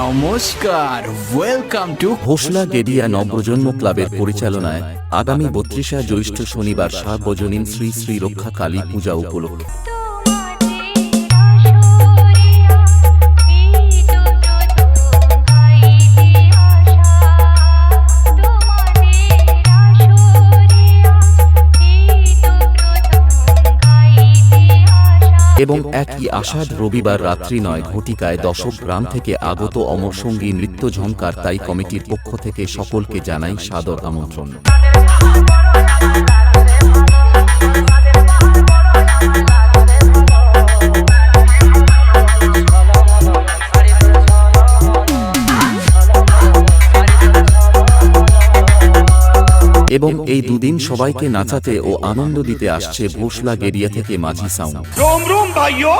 নমস্কার welcome to Khosla গেডিয়া নবপ্রজন্ম ক্লাবের পরিচালনায় আগামী বত্রিশা জ্যৈষ্ঠ শনিবার সার্বজনীন শ্রী শ্রী রক্ষা কালী পূজা উপলক্ষে। এবং একই আষাঢ় রবিবার রাত্রি নয় ঘটিকায় দশক গ্রাম থেকে আগত অমরসঙ্গী নৃত্য ঝঙ্কার তাই কমিটির পক্ষ থেকে সকলকে জানাই সাদর আমন্ত্রণ। এবং এই দুদিন সবাইকে নাচাতে ও আনন্দ দিতে আসছে ভোসলা গেরিয়া থেকে মাঝি সাউন্ড ভাইও